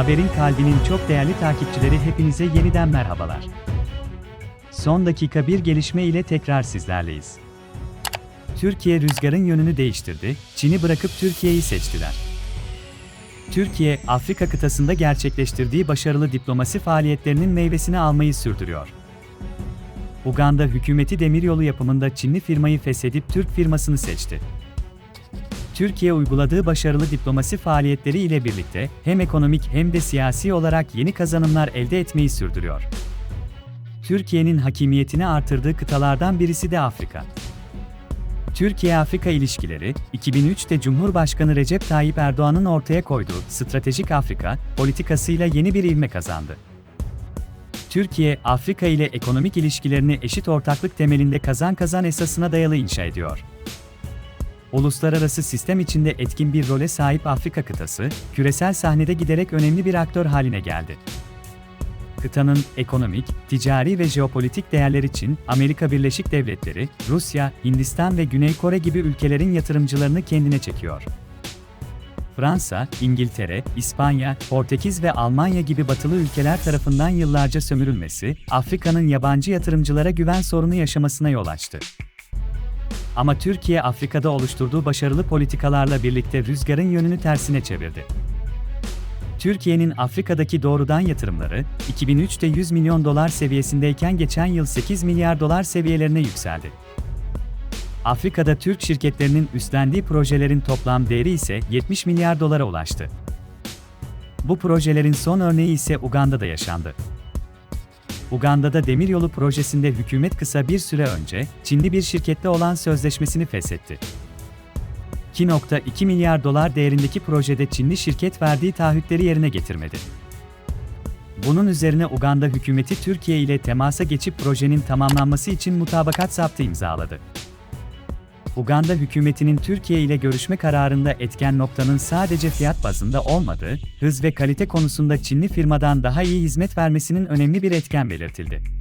Haberin kalbinin çok değerli takipçileri hepinize yeniden merhabalar. Son dakika bir gelişme ile tekrar sizlerleyiz. Türkiye rüzgarın yönünü değiştirdi, Çin'i bırakıp Türkiye'yi seçtiler. Türkiye, Afrika kıtasında gerçekleştirdiği başarılı diplomasi faaliyetlerinin meyvesini almayı sürdürüyor. Uganda hükümeti demiryolu yapımında Çinli firmayı feshedip Türk firmasını seçti. Türkiye uyguladığı başarılı diplomasi faaliyetleri ile birlikte hem ekonomik hem de siyasi olarak yeni kazanımlar elde etmeyi sürdürüyor. Türkiye'nin hakimiyetini artırdığı kıtalardan birisi de Afrika. Türkiye-Afrika ilişkileri, 2003'te Cumhurbaşkanı Recep Tayyip Erdoğan'ın ortaya koyduğu stratejik Afrika politikasıyla yeni bir ivme kazandı. Türkiye, Afrika ile ekonomik ilişkilerini eşit ortaklık temelinde kazan-kazan esasına dayalı inşa ediyor. Uluslararası sistem içinde etkin bir role sahip Afrika kıtası, küresel sahnede giderek önemli bir aktör haline geldi. Kıtanın ekonomik, ticari ve jeopolitik değerler için Amerika Birleşik Devletleri, Rusya, Hindistan ve Güney Kore gibi ülkelerin yatırımcılarını kendine çekiyor. Fransa, İngiltere, İspanya, Portekiz ve Almanya gibi batılı ülkeler tarafından yıllarca sömürülmesi, Afrika'nın yabancı yatırımcılara güven sorunu yaşamasına yol açtı. Ama Türkiye Afrika'da oluşturduğu başarılı politikalarla birlikte rüzgarın yönünü tersine çevirdi. Türkiye'nin Afrika'daki doğrudan yatırımları, 2003'te 100 milyon dolar seviyesindeyken geçen yıl 8 milyar dolar seviyelerine yükseldi. Afrika'da Türk şirketlerinin üstlendiği projelerin toplam değeri ise 70 milyar dolara ulaştı. Bu projelerin son örneği ise Uganda'da yaşandı. Uganda'da demiryolu projesinde hükümet kısa bir süre önce Çinli bir şirkette olan sözleşmesini feshetti. 2.2 milyar dolar değerindeki projede Çinli şirket verdiği taahhütleri yerine getirmedi. Bunun üzerine Uganda hükümeti Türkiye ile temasa geçip projenin tamamlanması için mutabakat zaptı imzaladı. Uganda hükümetinin Türkiye ile görüşme kararında etken noktanın sadece fiyat bazında olmadığı, hız ve kalite konusunda Çinli firmadan daha iyi hizmet vermesinin önemli bir etken belirtildi.